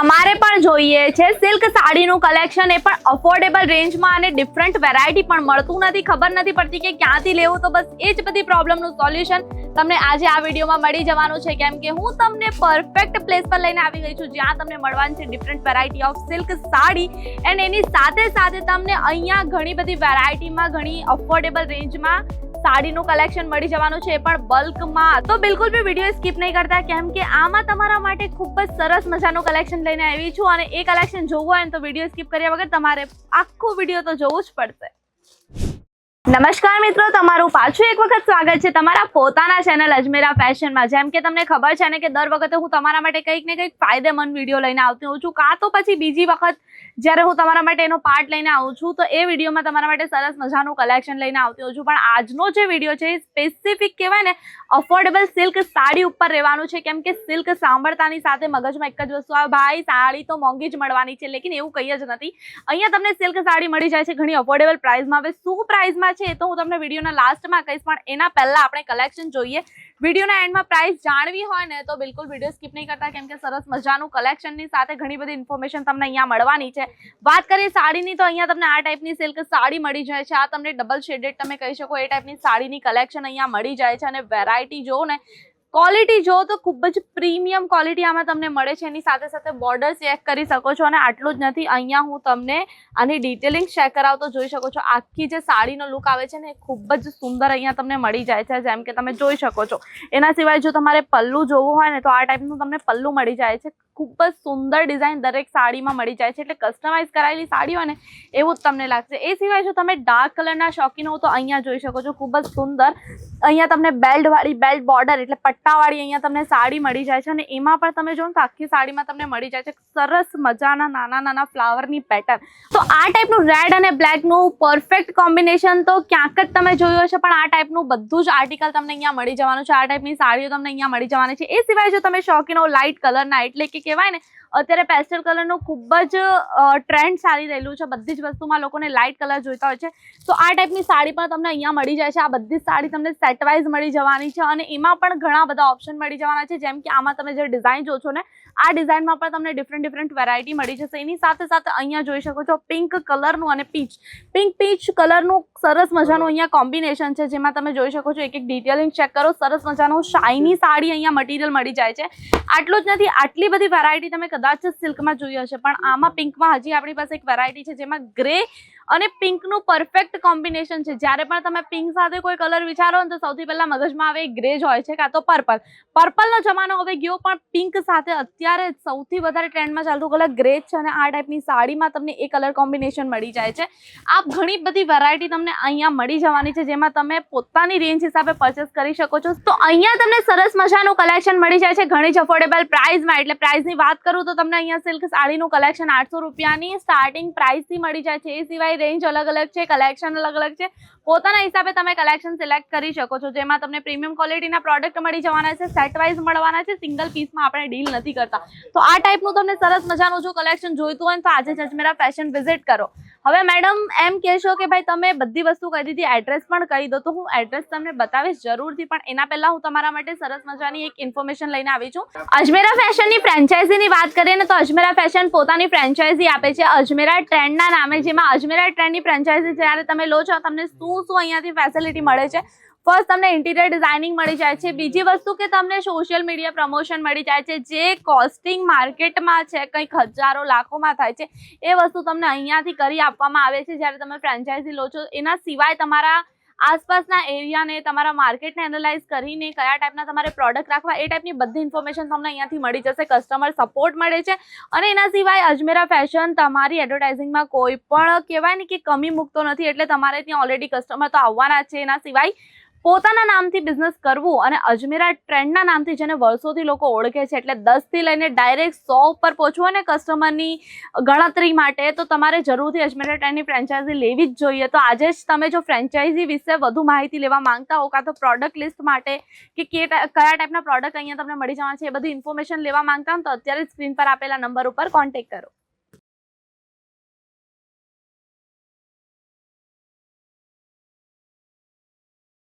તમારે પણ જોઈએ છે. સિલ્ક સાડીનું કલેક્શન એ પણ અફોર્ડેબલ રેન્જમાં અને ડિફરન્ટ વેરાયટી પણ મળતું નથી. ખબર નથી પડતી કે ક્યાંથી લેવું, તો બસ એ જ બધી પ્રોબ્લેમનું સોલ્યુશન તમને આજે આ વિડીયોમાં મળી જવાનું છે. કેમ કે હું તમને પરફેક્ટ પ્લેસ પર લઈને આવી ગઈ છું, જ્યાં તમને મળવાની છે different variety of silk sari. And એની સાથે સાથે તમને અહીંયા ઘણી બધી વેરાયટીમાં ઘણી અફોર્ડેબલ રેન્જમાં સાડીનું કલેક્શન મળી જવાનું છે, એ પણ બલ્કમાં તો બિલકુલ બી વીડિયો સ્કીપ નહીં કરતા, કેમ કે આમાં તમારા માટે ખૂબ જ સરસ મજાનું કલેક્શન લઈને આવી છું અને એ કલેક્શન જોવું હોય તો વીડિયો સ્કીપ કર્યા વગર તમારે આખો વીડિયો તો જોવું જ પડશે. નમસ્કાર મિત્રો, તમારું પાછું એક વખત સ્વાગત છે તમારા પોતાના ચેનલ અજમેરા ફેશનમાં જેમ કે તમને ખબર છે ને કે દર વખતે હું તમારા માટે કંઈક ને કંઈક ફાયદેમંદ વીડિયો લઈને આવતી હોઉં છું. કાં તો પછી બીજી વખત જ્યારે હું તમારા માટે એનો પાર્ટ લઈને આવું છું, તો એ વિડીયોમાં તમારા માટે સરસ મજાનું કલેક્શન લઈને આવતી હોઉં છું. પણ આજનો જે વીડિયો છે એ સ્પેસિફિક કહેવાય ને અફોર્ડેબલ સિલ્ક સાડી ઉપર રહેવાનું છે. કેમ કે સિલ્ક સાંભળતાની સાથે મગજમાં એક જ વસ્તુ આવે, ભાઈ, સાડી તો મોંઘી જ મળવાની છે. લેકિન એવું કંઈ જ નથી. અહીંયા તમને સિલ્ક સાડી મળી જાય છે ઘણી અફોર્ડેબલ પ્રાઇસમાં હવે શું પ્રાઇસમાં છે એ તો હું તમને વિડીયોના લાસ્ટમાં કહીશ, પણ એના પહેલાં આપણે કલેક્શન જોઈએ. વિડીયોના એન્ડમાં પ્રાઇસ જાણવી હોય ને, તો બિલકુલ વીડિયો સ્કીપ નહીં કરતા, કેમ કે સરસ મજાનું કલેક્શનની સાથે ઘણી બધી ઇન્ફોર્મેશન તમને અહીંયા મળવાની છે. વાત કરીએ સાડીની, તો અહીંયા તમને આ ટાઈપની સિલ્ક સાડી મળી જાય છે. આ તમને ડબલ શેડેડ તમે કહી શકો, એ ટાઈપની સાડીની કલેક્શન અહીંયા મળી જાય છે અને વેરાયટી જોવો ને ક્વોલિટી જો તો ખૂબ જ પ્રીમિયમ ક્વોલિટી આમાં તમને મળે છે. એની સાથે સાથે બોર્ડર ચેક કરી શકો છો અને આટલું જ નથી, અહીંયા હું તમને આની ડિટેલિંગ ચેક કરાવતો જોઈ શકો છો. આખી જે સાડીનો લુક આવે છે ને, એ ખૂબ જ સુંદર અહીંયા તમને મળી જાય છે, જેમ કે તમે જોઈ શકો છો. એના સિવાય જો તમારે પલ્લું જોવું હોય ને, તો આ ટાઈપનું તમને પલ્લું મળી જાય છે. ખૂબ જ સુંદર ડિઝાઇન દરેક સાડીમાં મળી જાય છે. એટલે કસ્ટમાઇઝ કરાયેલી સાડી હોય ને, એવું જ તમને લાગશે. એ સિવાય જો તમે ડાર્ક કલરના શોખીન હો તો અહીંયા જોઈ શકો છો. ખૂબ જ સુંદર. અહીંયા તમને બેલ્ટ વાળી બેલ્ટ બોર્ડર એટલે પટ્ટાવાળી અહીંયા તમને સાડી મળી જાય છે અને એમાં પણ તમે જો ને તો આખી સાડીમાં તમને મળી જાય છે. સરસ મજાના નાના નાના ફ્લાવરની પેટર્ન. તો આ ટાઈપનું રેડ અને બ્લેકનું પરફેક્ટ કોમ્બિનેશન તો ક્યાંક જ તમે જોયું હશે, પણ આ ટાઈપનું બધું જ આર્ટિકલ તમને અહીંયા મળી જવાનું છે. આ ટાઈપની સાડીઓ તમને અહીંયા મળી જવાની છે. એ સિવાય જો તમે શોખીનો લાઇટ કલરના એટલે કે કહેવાય ને અત્યારે પેસ્ટલ કલરનું ખૂબ જ ટ્રેન્ડ ચાલી રહેલું છે. બધી જ વસ્તુમાં લોકોને લાઇટ કલર જોઈતા હોય છે. તો આ ટાઈપની સાડી પણ તમને અહીંયા મળી જાય છે. આ બધી જ સાડી તમને સેટ વાઇઝ મળી જવાની છે અને એમાં પણ ઘણા બધા ઓપ્શન મળી જવાના છે. જેમ કે આમાં તમે જે ડિઝાઇન જો છો ને આ ડિઝાઇનમાં પણ તમને ડિફરન્ટ ડિફરન્ટ વેરાયટી મળી જશે. એની સાથે સાથે અહીંયા જોઈ શકો છો પિંક કલરનું અને પીચ પિંક પીચ કલરનું સરસ મજાનું અહીંયા કોમ્બિનેશન છે. જેમાં તમે જોઈ શકો છો એક એક ડિટેલિંગ ચેક કરો. સરસ મજાનું શાઇની સાડી અહીંયા મટીરિયલ મળી જાય છે. આટલું જ નથી. આટલી બધી વેરાયટી તમે કદાચ સિલ્કમાં જોઈ હશે, પણ આમાં પિંકમાં હજી આપણી પાસે એક વેરાયટી છે જેમાં ગ્રે અને પિંકનું પરફેક્ટ કોમ્બિનેશન છે. જ્યારે પણ તમે પિંક સાથે કોઈ કલર વિચારો ને તો સૌથી પહેલા મગજમાં આવે ગ્રે જ હોય છે કાં તો પર્પલ પર્પલનો જમાનો હવે ગયો, પણ પિંક સાથે અત્યારે સૌથી વધારે ટ્રેન્ડમાં ચાલતું કલર ગ્રે છે અને આ ટાઈપની સાડીમાં તમને એ કલર કોમ્બિનેશન મળી જાય છે. આ ઘણી બધી વેરાયટી તમને અહીંયા મળી જવાની છે, જેમાં તમે પોતાની રેન્જ હિસાબે પરચેસ કરી શકો છો. તો અહીંયા તમને સરસ મજાનું કલેક્શન મળી જાય છે, ઘણી જ અફોર્ડેબલ પ્રાઇઝમાં એટલે પ્રાઇઝની વાત કરું તો તમને અહીંયા સિલ્ક સાડીનું કલેક્શન આઠસો રૂપિયાની સ્ટાર્ટિંગ પ્રાઇસથી મળી જાય છે. એ સિવાય રેન્જ અલગ અલગ છે કલેક્શન અલગ અલગ છે. પોતાના હિસાબે તમે કલેક્શન સિલેક્ટ કરી શકો છો. જેમાં તમને પ્રીમિયમ ક્વોલિટીના પ્રોડક્ટ મળી જવાના છે સેટ વાઇઝ મળવાના છે સિંગલ પીસમાં આપણે ડીલ નથી કરતા. તો આ ટાઈપનું તમને સરસ મજાનું જો કલેક્શન જોઈતું હોય તો આજે જ અજમેરા ફેશન વિઝિટ કરો. હવે મેડમ, એમ કહેશો કે ભાઈ તમે બધી વસ્તુ કહી દીધી એડ્રેસ પણ કહી દો, તો હું એડ્રેસ તમને બતાવીશ જરૂરથી, પણ એના પહેલા હું તમારા માટે સરસ મજાની એક ઇન્ફોર્મેશન લઈને આવી છું. અજમેરા ફેશનની ફ્રેન્ચાઇઝીની વાત કરીએ ને, તો અજમેરા ફેશન પોતાની ફ્રેન્ચાઇઝી આપે છે. અજમેરા ટ્રેન્ડના નામે જેમાં અજમેરા ટ્રેન્ડની ફ્રેન્ચાઇઝી જ્યારે તમે લો છો, તમને શું શું અહીંયાથી ફેસિલિટી મળે છે? ફર્સ્ટ તમને ઇન્ટિરિયર ડિઝાઇનિંગ મળી જાય છે. બીજી વસ્તુ કે તમને સોશિયલ મીડિયા પ્રમોશન મળી જાય છે. જે કોસ્ટિંગ માર્કેટમાં છે, કંઈક હજારો લાખોમાં થાય છે, એ વસ્તુ તમને અહીંયાથી કરી આપવામાં આવે છે. જ્યારે તમે ફ્રેન્ચાઇઝી લો છો, એના સિવાય તમારા આસપાસના એરિયાને તમારા માર્કેટને એનાલાઇઝ કરીને કયા ટાઈપના તમારે પ્રોડક્ટ રાખવા, એ ટાઈપની બધી ઇન્ફોર્મેશન તમને અહીંયાથી મળી જશે. કસ્ટમર સપોર્ટ મળે છે. અને એના સિવાય અજમેરા ફેશન તમારી એડવર્ટાઇઝિંગમાં કોઈ પણ કહેવાય ને કે કમી મૂકતો નથી. એટલે તમારે ત્યાં ઓલરેડી કસ્ટમર તો આવવાના છે. એના સિવાય પોતાના નામથી બિઝનેસ કરવું અને અજમેરા ટ્રેન્ડના નામથી જેને વર્ષોથી લોકો ઓળખે છે, એટલે દસથી લઈને ડાયરેક્ટ સો ઉપર પહોંચવું ને કસ્ટમરની ગણતરી માટે, તો તમારે જરૂરથી અજમેરા ટ્રેન્ડની ફ્રેન્ચાઇઝી લેવી જ જોઈએ. તો આજે જ તમે જો ફ્રેન્ચાઇઝી વિશે વધુ માહિતી લેવા માંગતા હો, કાં તો પ્રોડક્ટ લિસ્ટ માટે કે કયા ટાઈપના પ્રોડક્ટ અહીંયા તમને મળી જવાના છે, એ બધી ઇન્ફોર્મેશન લેવા માંગતા હો, તો અત્યારે સ્ક્રીન પર આપેલા નંબર ઉપર કોન્ટેક્ટ કરો.